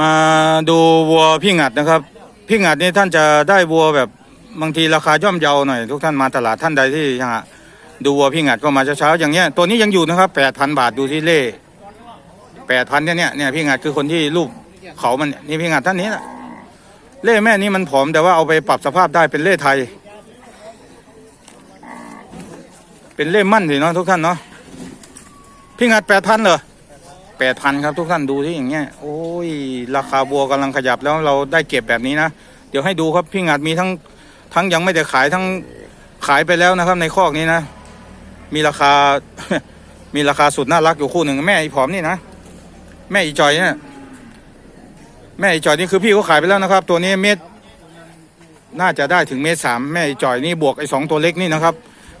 มาดูวัวพี่งัดนะครับ พี่งัดนี่ท่านจะได้วัวแบบบางทีราคาย่อมเยาหน่อย ทุกท่านมาตลาดท่านใดที่ยังดูวัวพี่งัดก็มาเช้าๆอย่างเงี้ยตัวนี้ยังอยู่นะครับแปดพันบาทดูที่เล่แปดพันเนี่ยเนี่ยเนี่ยพี่งัดคือคนที่รูปเขามันนี่ยนี่พี่งัดท่านนี้แหละเล่แม่นี่มันผอมแต่ว่าเอาไปปรับสภาพได้เป็นเล่ไทย เป็นเล่มั่นสิเนาะทุกท่านเนาะพี่งัดแปดพันเหรอ แปดพันครับทุกท่านดูที่อย่างเงี้ยโอ้ยราคาบัวกำลังขยับแล้วเราได้เก็บแบบนี้นะเดี๋ยวให้ดูครับพี่งัดมีทั้งทั้งยังไม่ได้ขายทั้งขายไปแล้วนะครับ ในคอกนี้นะ มีราคา มีราคาสุดน่ารักอยู่คู่หนึ่งแม่อีผอมนี่นะแม่อีจอยเนี่ยแม่อีจอยนี่คือพี่เขาขายไปแล้วนะครับ ตัวนี้เม็ดน่าจะได้ถึงเม็ดสามแม่อีจอยนี่บวกไอ้สองตัวเล็กนี่นะครับ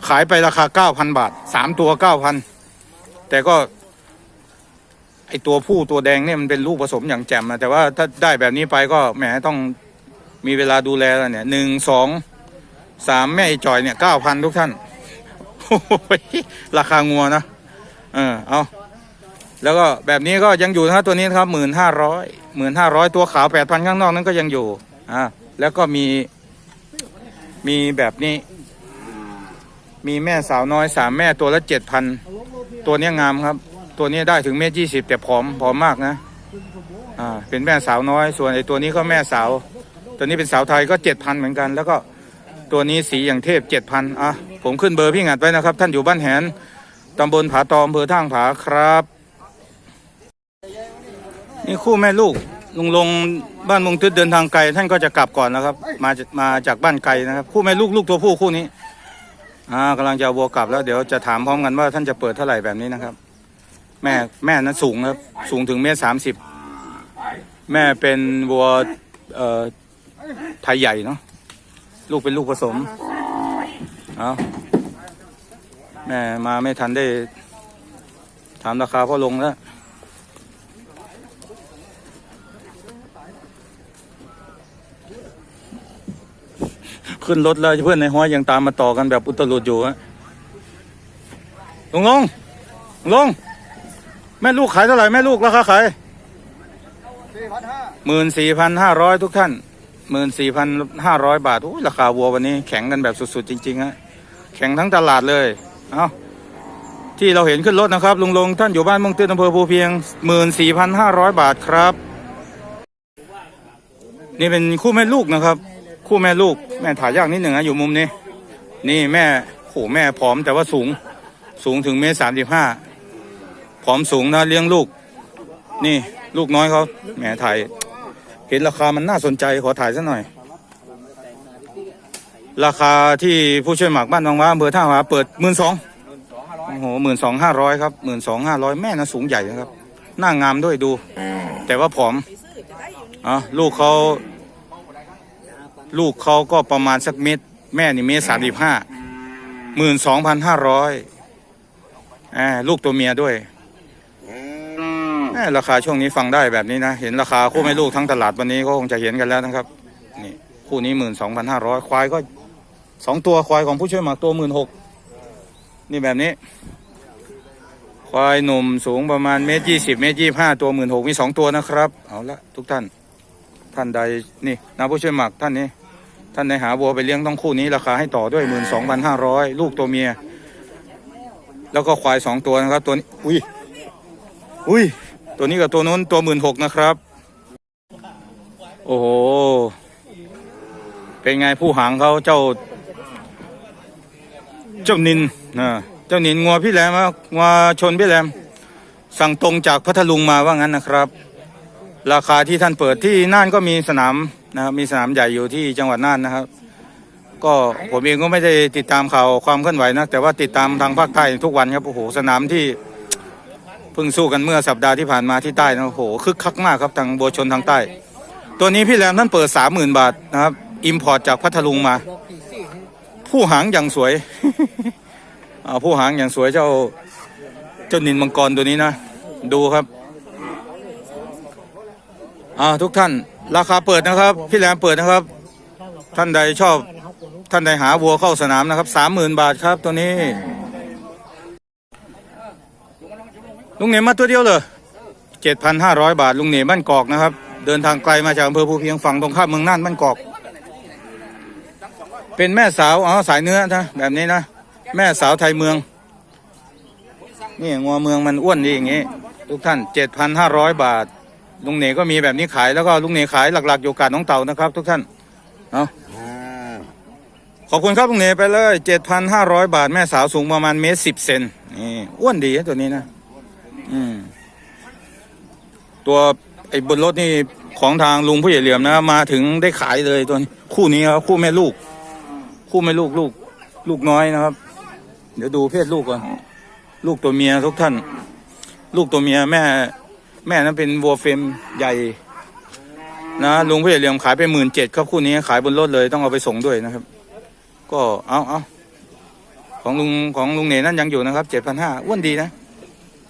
ขายไปราคาเก้าพันบาทสามตัวเก้าพันแต่ก็ ไอตัวผู้ตัวแดงเนี่ยมันเป็นลูกผสมอย่างแจ่มนะแต่ว่าถ้าได้แบบนี้ไปก็แหมต้องมีเวลาดูแลแล้วเนี่ยหนึ่งสองสามแม่ไอจอยเนี่ยเก้าพันทุกท่านโอ้ยราคางัวนะเออเอาแล้วก็แบบนี้ก็ยังอยู่นะครับตัวนี้นะครับหมื่นห้าร้อยหมื่นห้าร้อยตัวขาวแปดพันข้างนอกนั้นก็ยังอยู่อ่าแล้วก็มีมีแบบนี้ มีแม่สาวน้อยสามแม่ตัวละเจ็ดพันตัวนี้งามครับ ตัวนี้ได้ถึงเมตรยี่สิบแต่ผอมผอมมากนะอ่าเป็นแม่สาวน้อย ส่วนไอ้ตัวนี้ก็แม่สาว ตัวนี้เป็นสาวไทยก็เจ็ดพันเหมือนกัน แล้วก็ตัวนี้สีอย่างเทพเจ็ดพันอะผมขึ้นเบอร์พี่งัดไว้นะครับ ท่านอยู่บ้านแหนตำบลผาตอมอำเภอท่างผาครับ นี่คู่แม่ลูกลุงลงบ้านมงทึดเดินทางไกลท่านก็จะกลับก่อนนะครับ มาจากมาจากบ้านไกลนะครับ คู่แม่ลูกลูกตัวผู้คู่นี้อ่ากำลังจะวัวกลับแล้วเดี๋ยวจะถามพร้อมกันว่าท่านจะเปิดเท่าไหร่แบบนี้นะครับ แม่แม่นั้นสูงครับ สูงถึงเมตรสามสิบแม่เป็นวัวเอ่อไทยใหญ่เนาะลูกเป็นลูกผสมเอาแม่มาไม่ทันได้ถามราคาพ่อลงแล้วขึ้นรถแล้วเพื่อนในห้อยยังตามมาต่อกันแบบอุตลุดอยู่ฮะลงลงลง แม่ลูกขายเท่าไหร่แม่ลูกราคาขายหมื่นสี่พันห้าร้อยทุกท่านหมื่นสี่พันห้าร้อยบาทโอ้ยราคาวัววันนี้แข็งกันแบบสุดๆ จริงๆฮะแข็งทั้งตลาดเลยเอาที่เราเห็นขึ้นรถนะครับ ลุงลงท่านอยู่บ้านมองตื้นอำเภอภูเพียงหมื่นสี่พันห้าร้อยบาทครับ นี่เป็นคู่แม่ลูกนะครับ คู่แม่ลูกแม่ถ่ายยากนิดหนึ่งนะอยู่มุมนี้ นี่แม่โหแม่ผอมแต่ว่าสูงสูงถึงเมตรสามสิบห้า ผอมสูงนะเลี้ยงลูก นี่ลูกน้อยเขาแหมถ่ายเห็นราคามันน่าสนใจขอถ่ายสักหน่อย ราคาที่ผู้ช่วยหมักบ้านบางว่าอำเภอท่าหาเปิดหมื่นสองโอ้โหหมื่นสองห้าร้อยครับหมื่นสองห้าร้อยแม่นะสูงใหญ่นะครับหน้างามด้วยดู แต่ว่าผอมอะลูกเขาลูกเขาก็ประมาณสักเม็ดแม่นี่เมตรสามสิบห้าหมื่นสองพันห้าร้อยอ่าลูกตัวเมียด้วย ราคาช่วงนี้ฟังได้แบบนี้นะ เห็นราคาคู่แม่ลูกทั้งตลาดวันนี้ก็คงจะเห็นกันแล้วนะครับ นี่คู่นี้หมื่นสองพันห้าร้อยควายก็สองตัวควายของผู้ช่วยหมักตัวหมื่นหกนี่แบบนี้ ควายหนุ่มสูงประมาณเมตรยี่สิบเมตรยี่ห้าตัวหมื่นหกมีสองตัวนะครับ เอาละทุกท่าน ท่านใดนี่นะผู้ช่วยหมักท่านนี้ ท่านในหาวัวไปเลี้ยงต้องคู่นี้ราคาให้ต่อด้วยหมื่นสองพันห้าร้อยลูกตัวเมีย แล้วก็ควายสองตัวนะครับตัวนี้อุ้ยอุ้ย ตัวนี้กับตัวนู้นตัวหมื่นหกนะครับ โอ้โห เป็นไงผู้หางเขาเจ้า เจ้านินนะเจ้านินงัวพี่แหลมงัวชนพี่แหลม สั่งตรงจากพัทลุงมาว่างั้นนะครับ ราคาที่ท่านเปิดที่น่านก็มีสนามนะครับมีสนามใหญ่อยู่ที่จังหวัดน่านนะครับ ก็ผมเองก็ไม่ได้ติดตามข่าวความเคลื่อนไหวนะแต่ว่าติดตามทางภาคใต้ทุกวันครับโอ้โหสนามที่ เพิ่งสู้กันเมื่อสัปดาห์ที่ผ่านมาที่ใต้นะโอ้โหคึกคักมากครับทางบัวชนทางใต้ ตัวนี้พี่แรมท่านเปิดสามหมื่นบาทนะครับอิมพอร์ตจากพัทลุงมา ผู้หางอย่างสวยอ่าผู้หางอย่างสวยเจ้าเจ้านินมังกรตัวนี้นะ ดูครับอ่าทุกท่าน ราคาเปิดนะครับ พี่แรมเปิดนะครับ ท่านใดชอบท่านใดหาวัวเข้าสนามนะครับสามหมื่นบาทครับตัวนี้ ลุงเหนมมาตัวเดียวเลยเจ็ดพันห้าร้อยบาท ลุงเหนมบ้านกอกนะครับ เดินทางไกลมาจากอำเภอภูเพียงฝั่งตรงข้ามเมืองน่านบ้านกอก เป็นแม่สาวอ๋อสายเนื้อนะแบบนี้นะ แม่สาวไทยเมือง นี่งัวเมืองมันอ้วนดีอย่างงี้ ทุกท่านเจ็ดพันห้าร้อยบาท ลุงเหนก็มีแบบนี้ขายแล้วก็ลุงเหนขายหลักๆอยู่กาดน้องเต่านะครับ ทุกท่านเอาอ่าขอบคุณครับลุงเหนไปเลยเจ็ดพันห้าร้อยบาท แม่สาวสูงประมาณเมตรสิบเซนนี่อ้วนดีตัวนี้นะ อืมตัวไอ้บนรถนี่ของทางลุงผู้ใหญ่เหลี่ยมนะ มาถึงได้ขายเลยตัวนี้ คู่นี้ครับ คู่แม่ลูก คู่แม่ลูกลูก ลูกน้อยนะครับ เดี๋ยวดูเพศลูกก่อนลูกตัวเมียทุกท่าน ลูกตัวเมียแม่ แม่นั้นเป็นวัวเฟมใหญ่ นะลุงผู้ใหญ่เหลี่ยมขายไปหมื่นเจ็ดครับคู่นี้ขายบนรถเลยต้องเอาไปส่งด้วยนะครับ ก็เอาเอาของลุงของลุงเหนนั่นยังอยู่นะครับเจ็ดพันห้าอ้วนดีนะ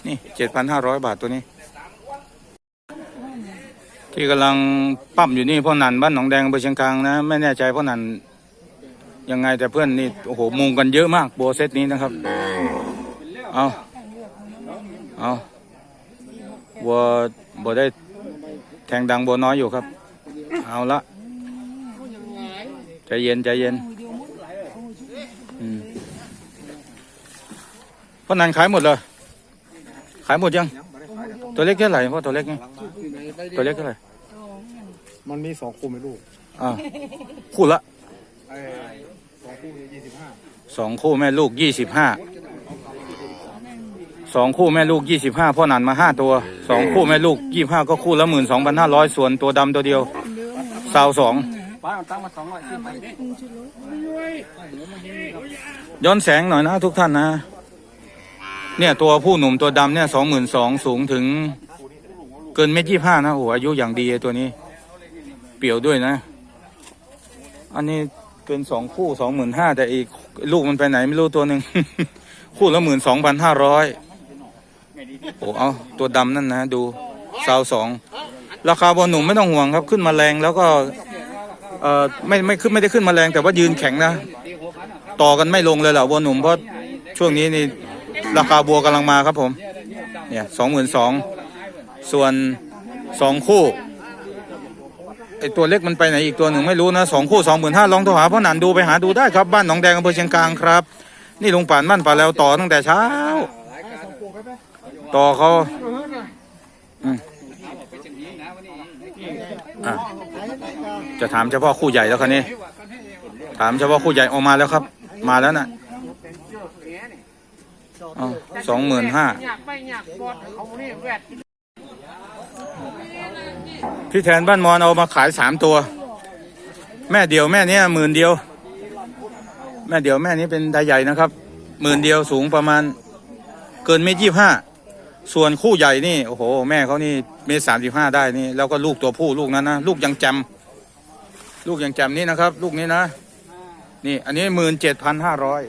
นี่เจ็ดพันห้าร้อยบาทตัวนี้ ที่กำลังปั้มอยู่นี่พ่อนันบ้านหนองแดงอำเภอเชียงคางนะไม่แน่ใจพ่อนันยังไงแต่เพื่อนนี่โอ้โหมุงกันเยอะมากโบเซตนี้นะครับ เอาเอาบัวบัวได้แทงดังบัวน้อยอยู่ครับ เอาละใจเย็นใจเย็นพ่อนันขายหมดเลย ขายหมดยัง ตัวเล็กเท่าไหร่พ่อตัวเล็กไงตัวเล็กเท่าไหร่มันมีสองคู่ไหมลูกอ่าคู่ละไอ้สองคู่ยี่สิบห้าสองคู่แม่ลูกยี่สิบห้าสองคู่แม่ลูกยี่สิบห้าพ่อนันมาห้าตัวสองคู่แม่ลูกยี่ห้าก็คู่ละหมื่นสองพันห้าร้อยส่วนตัวดำตัวเดียวสาวสองป้าตั้งมาสองร้อยสิบไปย้อนแสงหน่อยนะทุกท่านนะ เนี่ยตัวผู้หนุ่มตัวดำเนี่ยสองหมื่นสองสูงถึง เกินเมตรยี่ห้านะโอ้อายุอย่างดีตัวนี้ เปี่ยวด้วยนะ อันนี้เกินสองคู่สองหมื่นห้าแต่อีกลูกมันไปไหนไม่รู้ตัวหนึ่ง คู่ละหมื่นสองพันห้าร้อยโอ้เอาตัวดำนั่นนะดูสาวสองราคาบอลหนุ่มไม่ต้องห่วงครับขึ้นมาแรงแล้วก็เอ่อไม่ไม่ขึ้นไม่ได้ขึ้นมาแรงแต่ว่ายืนแข็งนะ ต่อกันไม่ลงเลยเหรอวัวหนุ่มเพราะช่วงนี้นี่ ราคาบัวกำลังมาครับผมเนี่ยสองหมื่นสองส่วนสองคู่ไอตัวเล็กมันไปไหนอีกตัวหนึ่งไม่รู้นะสองคู่สองหมื่นห้าลองโทรหาพ่อหนันดูไปหาดูได้ครับบ้านหนองแดงอำเภอเชียงกลางครับ นี่ลุงป่านบ้านป่าแล้วต่อตั้งแต่เช้า ต่อเขาจะถามเฉพาะคู่ใหญ่แล้วคันนี้ ถามเฉพาะคู่ใหญ่ออกมาแล้วครับ มาแล้วน่ะ สองหมื่นห้าพี่แทนบ้านมอนเอามาขายสามตัว แม่เดียวแม่เนี้ยหมื่นเดียว แม่เดียวแม่นี้เป็นตาใหญ่นะครับหมื่นเดียวสูงประมาณเกินเมตรยี่ห้าส่วนคู่ใหญ่นี่โอ้โห แม่เขานี่เมตรสามสิบห้าได้นี่ แล้วก็ลูกตัวผู้ลูกนั้นนะลูกยังจำลูกยังจำนี่นะครับ ลูกนี้นะ นี่อันนี้หมื่นเจ็ดพันห้าร้อย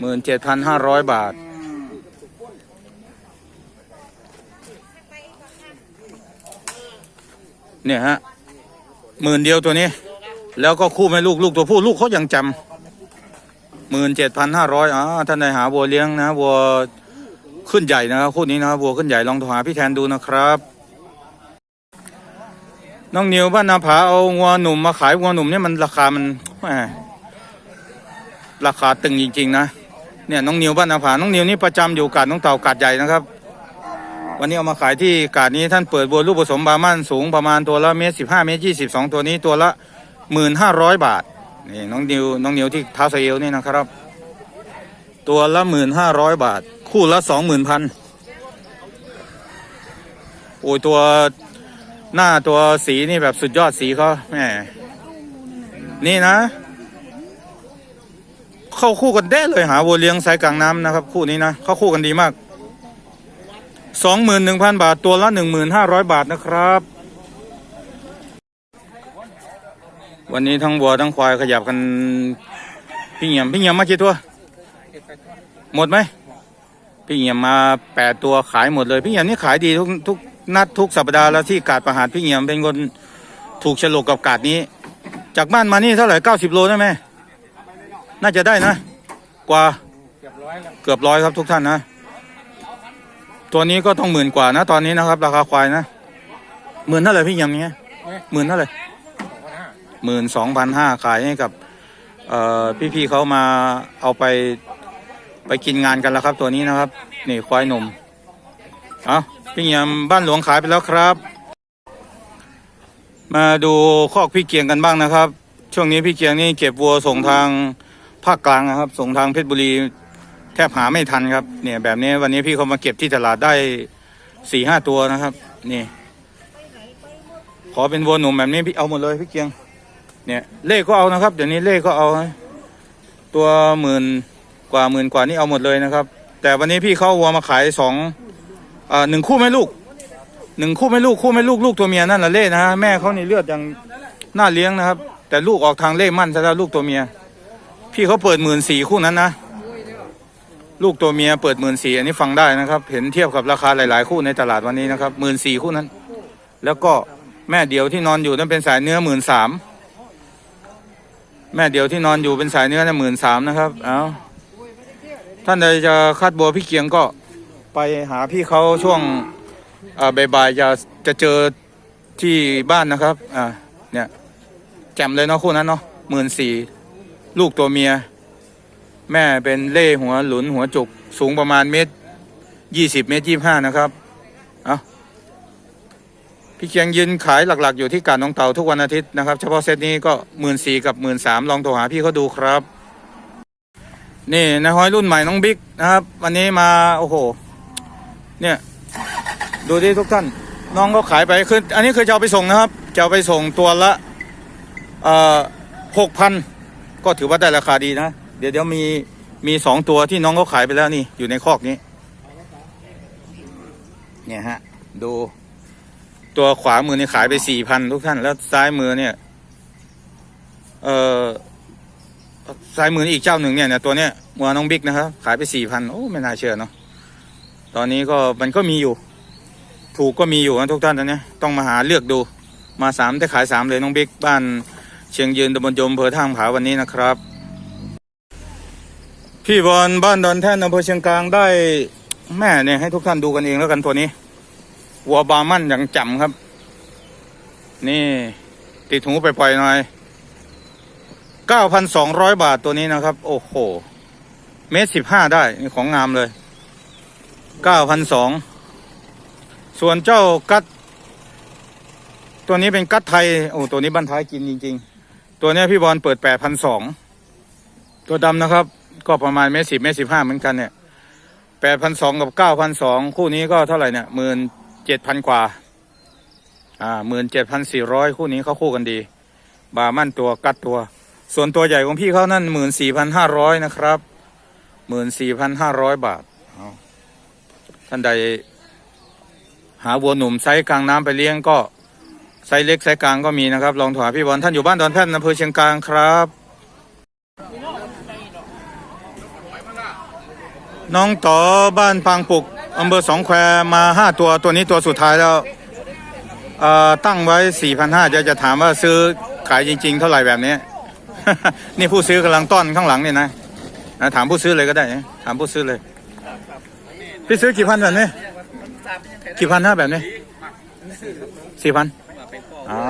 หมื่นเจ็ดพันห้าร้อยบาท เนี่ยฮะหมื่นเดียวตัวนี้ แล้วก็คู่แม่ลูกลูกตัวผู้ลูกเขายังจำหมื่นเจ็ดพันห้าร้อยอ๋อท่านใดหาวัวเลี้ยงนะวัวขึ้นใหญ่นะครับคู่นี้นะวัวขึ้นใหญ่ลองโทรหาพี่แทนดูนะครับ น้องนิวบ้านนาผาเอางัวหนุ่มมาขายงัวหนุ่มเนี่ยมันราคามันแหมราคาตึงจริง ๆ นะ เนี่ยน้องนิวบ้านนาผาน้องนิวนี่ประจำอยู่กาดน้องเต่ากาดใหญ่นะครับ วันนี้เอามาขายที่กาดนี้ท่านเปิดบัวลูกผสมบามันสูงประมาณตัวละเมตรสิบห้าเมตรยี่สิบสองตัวนี้ตัวละหมื่นห้าร้อยบาทนี่น้องนิวน้องนิวที่เท้าไซเอลนี่นะครับ ตัวละหมื่นห้าร้อยบาท คู่ละสองหมื่นพันโอ้ยตัวหน้าตัวสีนี่แบบสุดยอดสีเขาแหมนี่นะ เข้าคู่กันได้เลยหาวัวเลี้ยงสายกลางน้ำนะครับ คู่นี้นะเข้าคู่กันดีมากสองหมื่นหนึ่งพันบาทตัวละหนึ่งหมื่นห้าร้อยบาทนะครับ วันนี้ทั้งวัวทั้งควายขยับกันพี่เหี่ยมพี่เหี่ยมมากี่ตัวหมดไหมพี่เหี่ยมมาแปดตัวขายหมดเลยพี่เหี่ยมนี่ขายดีทุกทุกนัดทุกสัปดาห์แล้วที่กาดประหารพี่เหี่ยมเป็นคนถูกฉลกกับกาดนี้ จากบ้านมานี่เท่าไหร่เก้าสิบโลได้ไหม น่าจะได้นะ กว่าเกือบร้อยครับทุกท่านนะ ตัวนี้ก็ต้องหมื่นกว่านะ ตอนนี้นะครับ ราคาควายนะหมื่นเท่าไหร่พี่ยำเนี้ยหมื่นเท่าไหร่หมื่นสองพันห้าขายให้กับเอ่อพี่ๆเขามาเอาไปไปกินงานกันแล้วครับ ตัวนี้นะครับนี่ควายหนุ่มเอาพี่ยำบ้านหลวงขายไปแล้วครับ มาดูคอกพี่เกียงกันบ้างนะครับ ช่วงนี้พี่เกียงนี่เก็บวัวส่งทาง ภาคกลางนะครับ ส่งทางเพชรบุรีแทบหาไม่ทันครับ เนี่ยแบบนี้วันนี้พี่เขามาเก็บที่ตลาดได้สี่ห้าตัวนะครับ นี่ ขอเป็นวัวหนุ่มแบบนี้พี่เอาหมดเลยพี่เกียง เนี่ยเลขก็เอานะครับเดี๋ยวนี้เลขก็เอา ตัวหมื่นกว่าหมื่นกว่านี่เอาหมดเลยนะครับ แต่วันนี้พี่เขาวัวมาขายสองอ่อหนึ่งคู่แม่ลูกหนึ่งคู่แม่ลูกคู่แม่ลูกลูกตัวเมียนั่นละเล่นะฮะแม่เขาในเลือดยังน่าเลี้ยงนะครับ แต่ลูกออกทางเล่มั่นซะแล้วลูกตัวเมีย พี่เขาเปิดหมื่นสี่คู่นั้นนะลูกตัวเมียเปิดหมื่นสี่อันนี้ฟังได้นะครับ เห็นเทียบกับราคาหลาย ๆ คู่ในตลาดวันนี้นะครับหมื่นสี่คู่นั้น แล้วก็แม่เดียวที่นอนอยู่นั้นเป็นสายเนื้อหมื่นสามแม่เดียวที่นอนอยู่เป็นสายเนื้อนะหมื่นสามนะครับเอาท่านใดจะคัดบัวพี่เกียงก็ไปหาพี่เขาช่วงอ่าบ่ายๆจะจะเจอที่บ้านนะครับอ่าเนี่ยแจ่มเลยเนาะคู่นั้นเนาะหมื่นสี่ ลูกตัวเมีย แม่เป็นเล่หัวหลุนหัวจุก สูงประมาณเมตรยี่สิบเมตรยี่ห้านะครับเอาพี่เคียงยืนขายหลัก ๆ อยู่ที่กาดน้องเต่าทุกวันอาทิตย์นะครับ เฉพาะเซตนี้ก็หมื่นสี่กับหมื่นสามลองโทรหาพี่เขาดูครับ นี่นายห้อยรุ่นใหม่น้องบิ๊กนะครับ วันนี้มาโอ้โห เนี่ย ดูดิทุกท่าน น้องก็ขายไปคืออันนี้คือจะเอาไปส่งนะครับ จะเอาไปส่งตัวละเอ่อหกพัน ก็ถือว่าได้ราคาดีนะ เดี๋ยวเดี๋ยวมีมีสองตัวที่น้องเขาขายไปแล้วนี่อยู่ในคอกนี้ เนี่ยฮะ ดูตัวขวามือนี่ขายไปสี่พันทุกท่าน แล้วซ้ายมือเนี่ย เอ่อซ้ายมืออีกเจ้าหนึ่งเนี่ยเนี่ยตัวเนี้ยมัวน้องบิ๊กนะครับ ขายไปสี่พันโอ้ไม่น่าเชื่อเนาะตอนนี้ก็มันก็มีอยู่ ถูกก็มีอยู่นะทุกท่านตอนนี้ต้องมาหาเลือกดูมาสามได้ขายสามเลยน้องบิ๊กบ้าน เชียงยืนตำบลยมอำเภอท่างผาวันนี้นะครับ พี่บอลบ้านดอนแท่นอำเภอเชียงกลางได้แม่เนี่ยให้ทุกท่านดูกันเองแล้วกันตัวนี้วัวบามั่นอย่างจำครับ นี่ติดหูไปปล่อยหน่อยเก้าพันสองร้อยบาทตัวนี้นะครับ โอ้โห เมตรสิบห้าได้นี่ของงามเลยเก้าพันสองส่วนเจ้ากัด ตัวนี้เป็นกัดไทย โอ้ตัวนี้บันท้ายกินจริง ๆ ตัวนี้พี่บอลเปิดแปดพันสองตัวดำนะครับ ก็ประมาณเมตรสิบเมตรสิบห้าเหมือนกันเนี่ยแปดพันสองกับเก้าพันสองคู่นี้ก็เท่าไหร่เนี่ยหมื่นเจ็ดพันกว่า อ่าหมื่นเจ็ดพันสี่ร้อยคู่นี้เขาคู่กันดี บามั่นตัวกัดตัว ส่วนตัวใหญ่ของพี่เขานั่นหมื่นสี่พันห้าร้อยนะครับหมื่นสี่พันห้าร้อยบาทท่านใด หาวัวหนุ่มไซส์กลางน้ำไปเลี้ยงก็ ไซส์เล็กไซส์กลางก็มีนะครับ ลองโทรหาพี่บอลท่านอยู่บ้านดอนแท่นอำเภอเชียงกลางครับ น้องต่อบ้านปางปุกอำเภอสองแควมาห้าตัวตัวนี้ตัวสุดท้ายแล้วตั้งไว้สี่พันห้าจะจะถามว่าซื้อขายจริง ๆ เท่าไหร่แบบนี้ นี่ผู้ซื้อกำลังต้อนข้างหลังเนี่ยนะนะถามผู้ซื้อเลยก็ได้ ถามผู้ซื้อเลย พี่ซื้อกี่พันแบบนี้กี่พันห้าแบบนี้สี่พัน เอา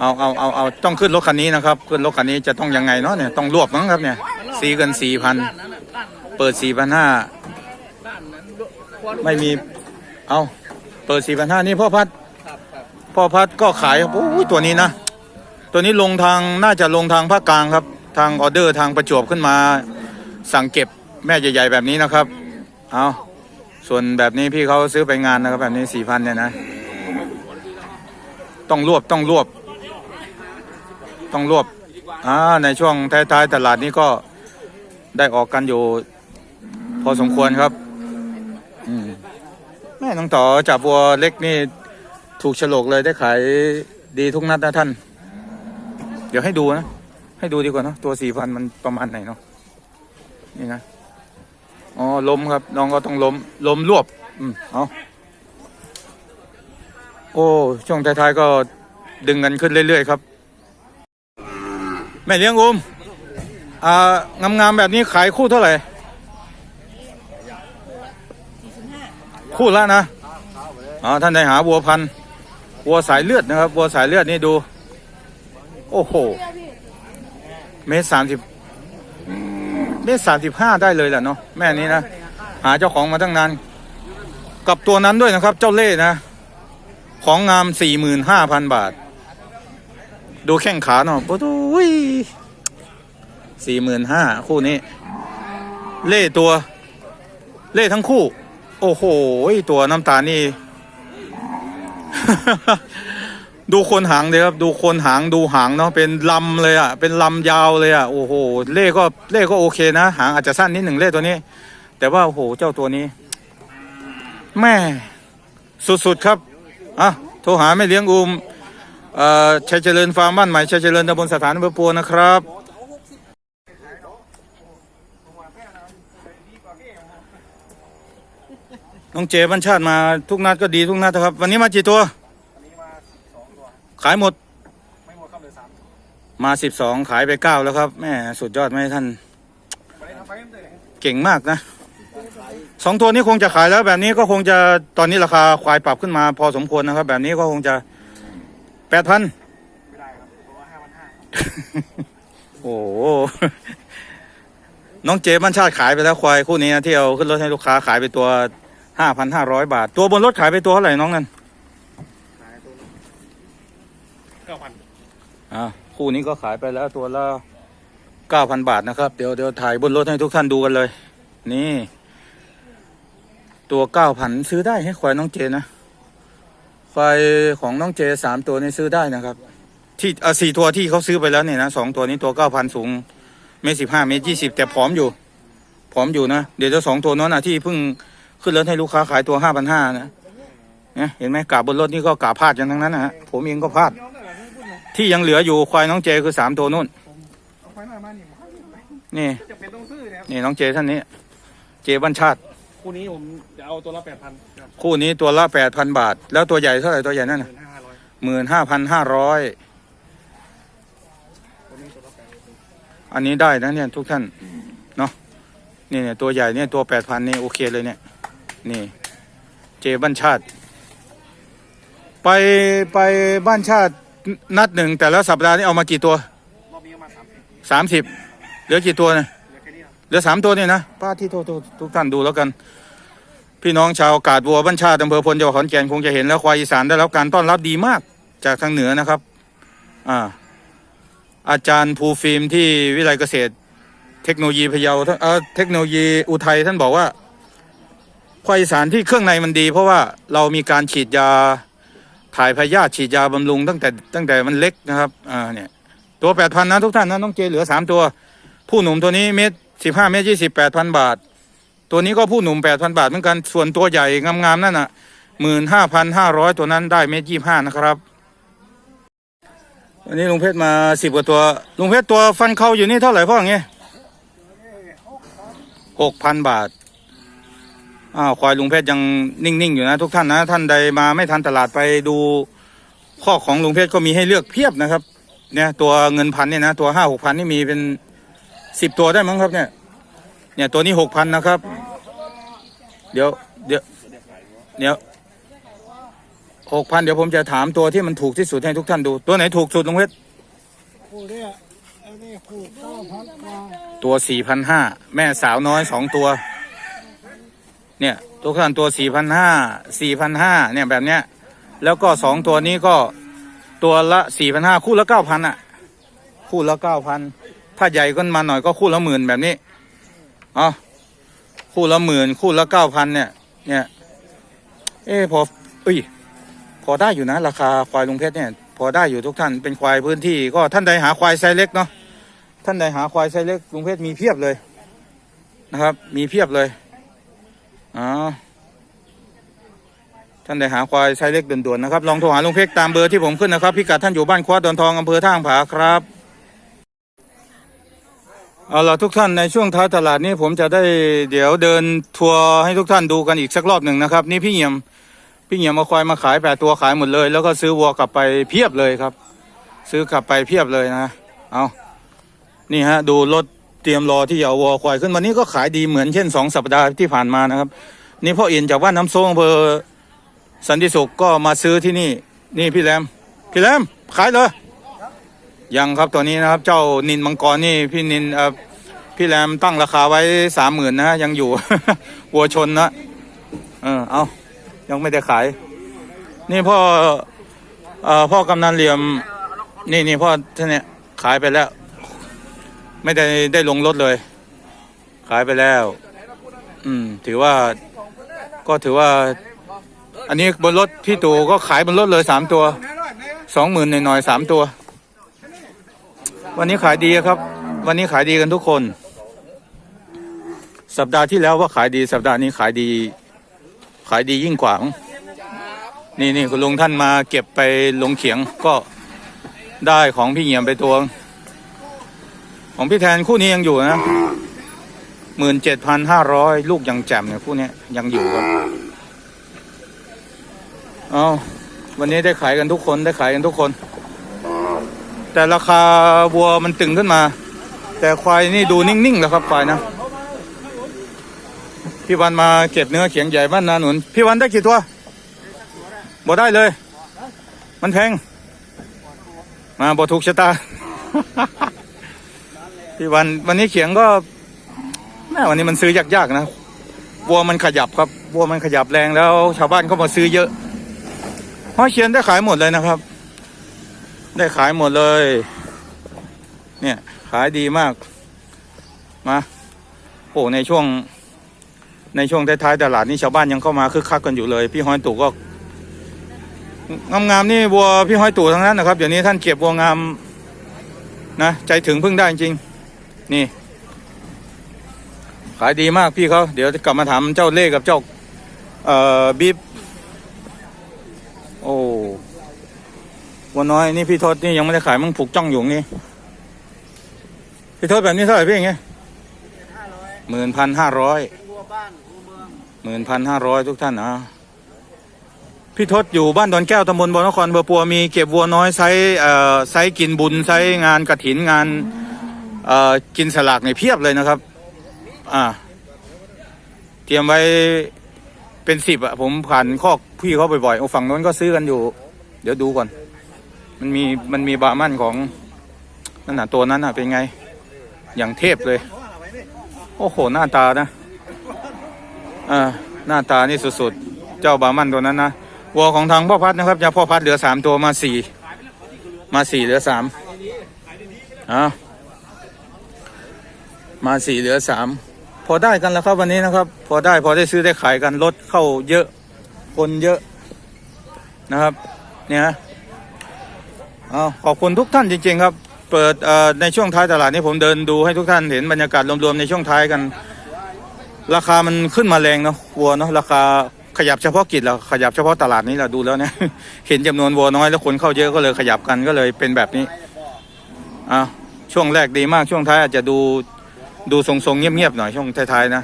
เอาเอาเอาเอาต้องขึ้นรถคันนี้นะครับขึ้นรถคันนี้จะต้องยังไงเนาะเนี่ยต้องรวบมั้งครับเนี่ยซีกันสี่พันเปิดสี่พันห้าไม่มีเอาเปิดสี่พันห้านี่พ่อพัดพ่อพัดก็ขายโอ้ยตัวนี้นะ ตัวนี้ลงทางน่าจะลงทางภาคกลางครับ ทางออเดอร์ทางประจวบขึ้นมา สั่งเก็บแม่ใหญ่ๆแบบนี้นะครับเอาส่วนแบบนี้พี่เขาซื้อไปงานนะครับแบบนี้สี่พันเนี่ยนะ ต้องรวบต้องรวบ ต้องรวบอ่าในช่วงท้ายๆตลาดนี้ก็ได้ออกกันอยู่ พอสมควรครับอืมแม่น้องต่อจับวัวเล็กนี่ถูกฉลกเลยได้ขายดีทุกนัดนะท่าน เดี๋ยวให้ดูนะ ให้ดูดีกว่านะตัวสี่พันมันประมาณไหนเนาะนี่นะอ๋อล้มครับ น้องก็ต้องล้มล้มรวบ อืมเอา โอ้ช่วงท้ายๆก็ดึงกันขึ้นเรื่อยๆครับ แม่เลี้ยงอุ้มอ่างามๆแบบนี้ขายคู่เท่าไหร่คู่ละนะอ๋อท่านใดหาวัวพันวัวสายเลือดนะครับวัวสายเลือดนี่ดู โอ้โหเมตรสามสิบเมตรสามสิบห้าได้เลยแหละเนาะแม่นี้นะหาเจ้าของมาตั้งนานกับตัวนั้นด้วยนะครับ เจ้าเล่ห์นะ ของงามสี่หมื่นห้าพันบาท ดูแข้งขาเนาะโอ้โหสี่หมื่นห้าคู่นี้ เล่ตัว เล่ทั้งคู่ โอ้โหตัวน้ำตาลนี่ ดูคนหางเลยครับ ดูคนหางดูหางเนาะเป็นลำเลยอะเป็นลำยาวเลยอะโอ้โห เล่ก็เล่ก็โอเคนะ หางอาจจะสั้นนิดหนึ่งเล่ตัวนี้ แต่ว่าโอ้โหเจ้าตัวนี้ แม่สุดๆครับ อะโทรหาแม่เลี้ยงอูมเอ่อชัยเจริญฟาร์มบ้านใหม่ชัยเจริญตำบลสถานอำเภอปัวนะครับ น้องเจบัญชาติมาทุกนัดก็ดีทุกนัดนะครับ วันนี้มากี่ตัว ขายหมดไม่หมดครับเหลือสามมาสิบสองขายไปเก้าแล้วครับแม่สุดยอดไหมท่านไปทำไปเรื่อยเก่งมากนะ สองตัวนี้คงจะขายแล้วแบบนี้ก็คงจะตอนนี้ราคาควายปรับขึ้นมาพอสมควรนะครับ แบบนี้ก็คงจะแปดพันไม่ได้ครับตัวห้าพันห้าโอ้โหน้องเจบัญชาติขายไปแล้วควายคู่นี้นะที่เอาขึ้นรถให้ลูกค้าขายไปตัวห้าพันห้าร้อยบาท ตัวบนรถขายไปตัวเท่าไหร่น้องนั่นขายตัวเก้าพันอ่าคู่นี้ก็ขายไปแล้วตัวละเก้าพันบาทนะครับ เดี๋ยวเดี๋ยวถ่ายบนรถให้ทุกท่านดูกันเลย นี่ ตัวเก้าพันซื้อได้ให้ควายน้องเจนะควายของน้องเจสามตัวนี้ซื้อได้นะครับ ที่อะสี่ตัวที่เขาซื้อไปแล้วเนี่ยนะสองตัวนี้ตัวเก้าพันสูงเมตรสิบห้าเมตรยี่สิบแต่ผอมอยู่ผอมอยู่นะ เดี๋ยวเจะสองตัวนั้นนะที่เพิ่งขึ้นรถให้ลูกค้าขายตัวห้าพันห้านะเนี่ยเห็นไหมกาบบนรถนี่ก็กาพลาดกันทั้งนั้นนะฮะผมเองก็พลาด ที่ยังเหลืออยู่ควายน้องเจคือสามตัวนู่นเอาไปหน่อยมานี่นี่จะเป็นต้องซื้อเนี่ยนี่น้องเจท่านนี้ เจบัญชาติ คู่นี้ผมจะเอาตัวละแปดพันครับคู่นี้ตัวละแปดพันบาท แล้วตัวใหญ่เท่าไหร่ตัวใหญ่นั่นหน่ะมื่นห้าร้อยหมื่นห้าพันห้าร้อยตัวนี้ตัวละแปดอันนี้ได้นะเนี่ยทุกท่านเนาะนี่เนี่ยตัวใหญ่เนี่ยตัวแปดพันนี่โอเคเลยเนี่ย นี่ เจบัญชาติ ไปไปบ้านชาตินัดหนึ่งแต่ละสัปดาห์นี่เอามากี่ตัวรอบนี้ประมาณสามสิบสามสิบเหลือกี่ตัวเนี่ย เหลือสามตัวเนี่ยนะป้าที่โทษทุกท่านดูแล้วกัน พี่น้องชาวกาดบัวบ้านชาติอำเภอพลจังหวัดขอนแก่นคงจะเห็นแล้วควายอีสานได้รับการต้อนรับดีมากจากทางเหนือนะครับ อ่า อาจารย์ภูฟิล์มที่วิไลเกษตร เทคโนโลยีพะเยาเออเทคโนโลยีอุทัยท่านบอกว่าควายอีสานที่เครื่องในมันดี เพราะว่าเรามีการฉีดยาถ่ายพยาธิฉีดยาบำรุงตั้งแต่ตั้งแต่มันเล็กนะครับ อ่าเนี่ย ตัวแปดพันนะทุกท่านนะน้องเจเหลือสามตัว ผู้หนุ่มตัวนี้เม็ด สิบห้าเม็ดยี่สิบแปดพันบาท ตัวนี้ก็ผู้หนุ่มแปดพันบาทเหมือนกันส่วนตัวใหญ่งามๆนั่นน่ะหมื่นห้าพันห้าร้อยตัวนั้นได้เม็ดยี่ห้านะครับวันนี้ลุงเพชรมาสิบกว่าตัวลุงเพชรตัวฟันเข้าอยู่นี่เท่าไหร่พ่ออย่างเงี้ยหกพันบาทอ้าวควายลุงเพชรยังนิ่งๆอยู่นะทุกท่านนะท่านใดมาไม่ทันตลาดไปดูข้อของลุงเพชรก็มีให้เลือกเพียบนะครับ เนี่ยตัวเงินพันเนี่ยนะตัวห้าหกพันนี่มีเป็น สิบตัวได้มั้งครับเนี่ย เนี่ยตัวนี้หกพันนะครับ เดี๋ยวเดี๋ยวเดี๋ยวหกพันเดี๋ยวผมจะถามตัวที่มันถูกที่สุดให้ทุกท่านดู ตัวไหนถูกสุดลุงเพชรคู่เนี่ยอันนี้คู่เก้าพันกว่าตัวสี่พันห้าแม่สาวน้อยสองตัว เนี่ยทุกท่านตัวสี่พันห้าสี่พันห้าเนี่ยแบบเนี้ย แล้วก็สองตัวนี้ก็ตัวละสี่พันห้าคู่ละเก้าพันอะ คู่ละเก้าพัน ถ้าใหญ่ก็มาหน่อยก็คู่ละหมื่นแบบนี้อ๋อคู่ละหมื่นคู่ละเก้าพันเนี่ย เนี่ย เอ๊พอเอ้ยพอได้อยู่นะ ราคาควายลุงเพชรเนี่ย พอได้อยู่ทุกท่านเป็นควายพื้นที่ ก็ท่านใดหาควายไซเล็กเนาะท่านใดหาควายไซเล็กลุงเพชรมีเพียบเลยนะครับ มีเพียบเลยอ๋อท่านใดหาควายไซเล็กด่วนๆนะครับ ลองโทรหาลุงเพชรตามเบอร์ที่ผมขึ้นนะครับ พิกัดท่านอยู่บ้านควาดอนทองอำเภอท่าผาครับ เอาล่ะทุกท่านในช่วงท้ายตลาดนี้ผมจะได้เดี๋ยวเดินทัวร์ให้ทุกท่านดูกันอีกสักรอบหนึ่งนะครับ นี่พี่เหี่ยมพี่เหี่ยมเอาควายมาขายแปดตัวขายหมดเลย แล้วก็ซื้อวัวกลับไปเพียบเลยครับ ซื้อกลับไปเพียบเลยนะเอานี่ฮะดูรถเตรียมรอที่จะเอาวัวควายขึ้นวันนี้ก็ขายดีเหมือนเช่นสองสัปดาห์ที่ผ่านมานะครับ นี่พ่อเอ็นจากว่านน้ำโซ่อำเภอสันติสุขก็มาซื้อที่นี่ นี่พี่แรมพี่แรมขายเลย ยังครับตัวนี้นะครับ เจ้านินมังกรนี่พี่นินพี่แรมตั้งราคาไว้สามหมื่นนะยังอยู่วัวชนนะเออเอายังไม่ได้ขาย นี่พ่อเอ่อพ่อกำนันเหลี่ยม นี่นี่พ่อท่านเนี่ยขายไปแล้ว ไม่ได้ได้ลงรถเลย ขายไปแล้ว อืม ถือว่าก็ถือว่า อันนี้บนรถพี่ตู่ก็ขายบนรถเลยสามตัวสองหมื่นหน่อยๆสามตัว วันนี้ขายดีครับ วันนี้ขายดีกันทุกคน สัปดาห์ที่แล้วว่าขายดี สัปดาห์นี้ขายดี ขายดียิ่งกว่างนี่นี่คุณลุงท่านมาเก็บไปลงเขียงก็ได้ของพี่เหียมไปตัว ของพี่แทนคู่นี้ยังอยู่นะหมื่นเจ็ดพันห้าร้อยลูกยังแจ่มเนี่ยคู่นี้ยยังอยู่ครับเอาวันนี้ได้ขายกันทุกคนได้ขายกันทุกคน แต่ราคาวัวมันตึงขึ้นมา แต่ควายนี่ดูนิ่งๆแล้วครับควายนะพี่วันมาเก็บเนื้อเขียงใหญ่บ้านนาหนุนพี่วันได้กี่ตัวบ่ได้เลย มันแพง มาบ่ถูกชะตา พี่วันวันนี้เขียงก็แม่วันนี้มันซื้อยากๆนะวัวมันขยับครับวัวมันขยับแรงแล้ว ชาวบ้านก็มาซื้อเยอะเพราะเขียนได้ขายหมดเลยนะครับ ได้ขายหมดเลย เนี่ยขายดีมาก มาโอ้ในช่วง ในช่วงท้ายๆตลาดนี่ชาวบ้านยังเข้ามาคึกคักกันอยู่เลย พี่ห้อยตู่ก็งามๆนี่วัวพี่ห้อยตู่ทั้งนั้นนะครับเดี๋ยวนี้ท่านเก็บวัวงามนะใจถึงพึ่งได้จริง นี่ ขายดีมากพี่เขาเดี๋ยวกลับมาถามเจ้าเล่กับเจ้า เอ่อบิ๊บโอ้ วัวน้อยนี่พี่ทศนี่ยังไม่ได้ขายมึงผูกจ้องอยู่นี่พี่ทศแบบนี้เท่าไหร่พี่อย่างเงี้ยหมื่นพันห้าร้อยหมื่นพันห้าร้อยทุกท่านอะพี่ทศอยู่บ้านดอนแก้วตำบลบอนนครเบอร์ปัวมีเก็บวัวน้อยไซส์เอ่อไซส์กินบุญไซส์งานกระถินงานเอ่อกินสลากในเพียบเลยนะครับ อ่า เตรียมไว้เป็นสิบอะผมผ่านคอกพี่เขาบ่อยๆ ฝั่งโน้นก็ซื้อกันอยู่ เดี๋ยวดูก่อน มันมีมันมีบามันของนั่นน่ะตัวนั้นน่ะเป็นไง อย่างเทพเลย โอ้โหหน้าตานะอ่าหน้าตานี่สุดๆ เจ้าบามันตัวนั้นนะวัวของทางพ่อพัดนะครับจะพ่อพัดเหลือสามตัวมาสี่มาสี่เหลือสามอ่ามาสี่เหลือสามพอได้กันแล้วครับวันนี้นะครับ พอได้พอได้ซื้อได้ขายกันรถเข้าเยอะคนเยอะนะครับ เนี่ย เอาขอบคุณทุกท่านจริง ๆ ครับ เปิดในช่วงท้ายตลาดนี้ผมเดินดูให้ทุกท่านเห็นบรรยากาศรวมๆในช่วงท้ายกัน ราคามันขึ้นมาแรงเนาะวัวเนาะราคาขยับเฉพาะกิจแล้วขยับเฉพาะตลาดนี้แหละดูแล้วเนี่ยเห็นจำนวนวัวน้อยแล้วคนเข้าเยอะก็เลยขยับกันก็เลยเป็นแบบนี้อ่าช่วงแรกดีมากช่วงท้ายอาจจะดูดูทรงๆเงียบๆหน่อยช่วงท้ายๆนะ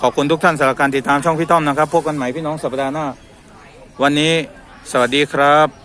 ขอบคุณทุกท่านสำหรับการติดตามช่องพี่ต้อมนะครับพบกันใหม่พี่น้องสัปดาห์หน้า วันนี้สวัสดีครับ